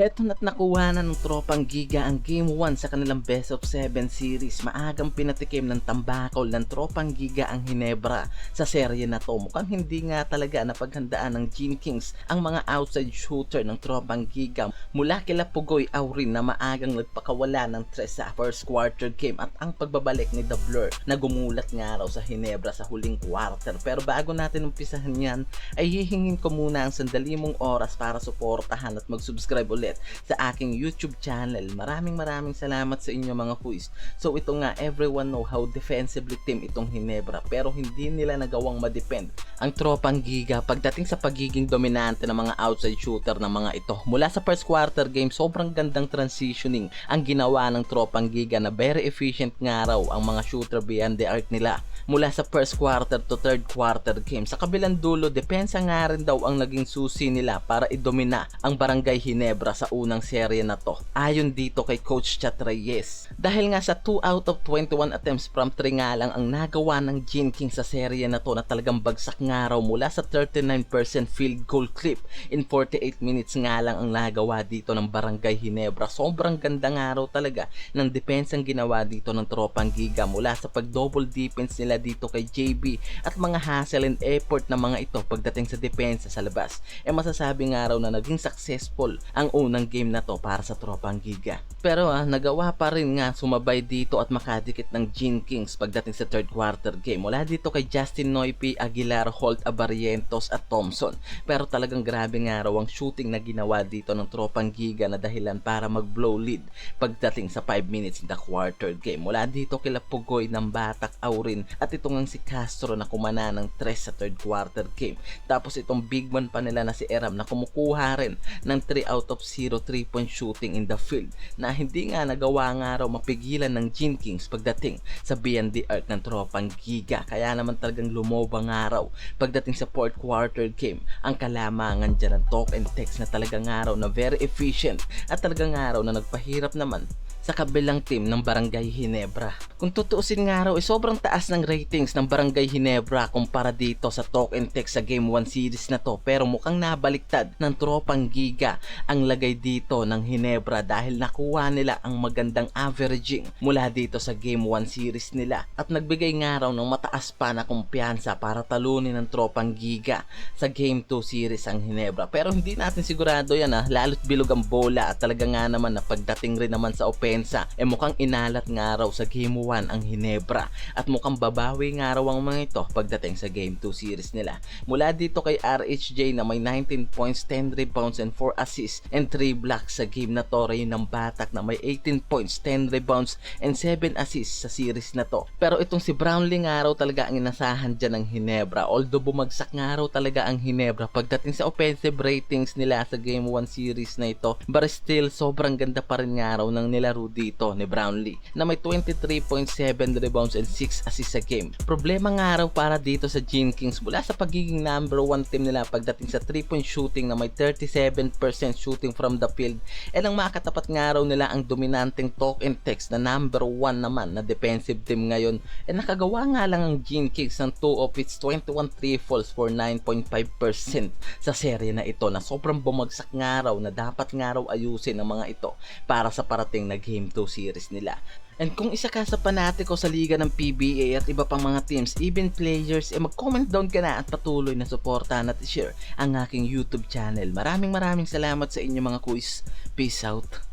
Heto na't nakuha na ng tropang Giga ang Game 1 sa kanilang Best of 7 series. Maagang pinatikim ng tambakol ng tropang Giga ang Hinebra sa serye na to. Mukhang hindi nga talaga napaghandaan ng Gene Kings ang mga outside shooter ng tropang Giga. Mula kila Pugoy Aurin na maagang nagpakawala ng tres sa first quarter game at ang pagbabalik ni The Blur na gumulat nga raw sa Hinebra sa huling quarter. Pero bago natin umpisahan yan, ay hihingin ko muna ang sandali mong oras para suportahan at mag-subscribe ulit sa aking YouTube channel. Maraming maraming salamat sa inyo mga kuis. So ito nga, everyone know how defensively team itong Hinebra pero hindi nila nagawang ma-defend ang tropang Giga pagdating sa pagiging dominante ng mga outside shooter ng mga ito. Mula sa first quarter game, sobrang gandang transitioning ang ginawa ng tropang Giga na very efficient nga raw ang mga shooter beyond the arc nila mula sa first quarter to third quarter game. Sa kabilang dulo, depensa nga rin daw ang naging susi nila para idomina ang Barangay Hinebra sa unang serye na to. Ayon dito kay Coach Chat Reyes. Dahil nga sa 2 out of 21 attempts from 3 nga lang ang nagawa ng Gene King sa serye na to na talagang bagsak nga raw mula sa 39% field goal clip in 48 minutes nga lang ang nagawa dito ng Barangay Hinebra. Sobrang ganda nga raw talaga ng depensang ginawa dito ng tropang Giga mula sa pag-double defense nila dito kay JB at mga hassle and effort na mga ito pagdating sa depensa sa labas. E masasabi nga raw na naging successful ang unang game na to para sa tropang Giga. Pero ah, nagawa pa rin nga sumabay dito at makadikit ng Gene Kings pagdating sa third quarter game. Mula dito kay Justin Noipi, Aguilar, Holt, Abarientos at Thompson. Pero talagang grabe nga raw ang shooting na ginawa dito ng tropang Giga na dahilan para mag-blow lead pagdating sa 5 minutes in the quarter game. Mula dito kila Pugoy ng Batak, Aurin at itong ang si Castro na kumana ng 3 sa third quarter game. Tapos itong big man pa nila na si Eram na kumukuha rin ng 3 out of 0 3 point shooting in the field na hindi nga nagawa nga raw mapigilan ng Gene Kings pagdating sa BND Arc ng tropang Giga. Kaya naman talagang lumoba nga raw pagdating sa fourth quarter game ang kalamangan dyan ng talk and text na talaga nga raw na very efficient at talaga nga raw na nagpahirap naman sa kabilang team ng Barangay Hinebra. Kung tutuusin nga raw, eh, sobrang taas ng ratings ng Barangay Hinebra kumpara dito sa Talk and Text sa Game 1 series na to. Pero mukhang nabaliktad ng tropang Giga ang lagay dito ng Hinebra dahil nakuha nila ang magandang averaging mula dito sa Game 1 series nila. At nagbigay nga raw ng mataas pa na kumpiyansa para talunin ng tropang Giga sa Game 2 series ang Hinebra. Pero hindi natin sigurado yan ah, lalo't bilog ang bola at talaga nga naman na pagdating rin naman sa opensa, eh mukhang inalat nga raw sa Game 1 ang Hinebra at mukhang babawi nga raw ang mga ito pagdating sa Game 2 series nila. Mula dito kay RHJ na may 19 points, 10 rebounds and 4 assists and 3 blocks sa game na to rin ng Batak na may 18 points, 10 rebounds and 7 assists sa series na to. Pero itong si Brownlee nga raw talaga ang inasahan dyan ng Hinebra although bumagsak nga raw talaga ang Hinebra pagdating sa offensive ratings nila sa Game 1 series na ito but still sobrang ganda pa rin nga raw ng nilaro dito ni Brownlee na may 23.7 rebounds and 6 assists sa game. Problema nga raw para dito sa Gene Kings mula sa pagiging number 1 team nila pagdating sa 3 point shooting na may 37% shooting from the field and ang makatapat nga raw nila ang dominanteng talk and text na number 1 naman na defensive team ngayon and nakagawa nga lang ang Gene Kings ng 2 of its 21 triples for 9.5% sa serye na ito na sobrang bumagsak nga raw na dapat nga raw ayusin ng mga ito para sa parating na Game 2 series nila. And kung isa ka sa panatiko sa liga ng PBA at iba pang mga teams, even players, eh mag-comment down ka na at patuloy na suportahan at share ang aking YouTube channel. Maraming maraming salamat sa inyo mga kuis. Peace out.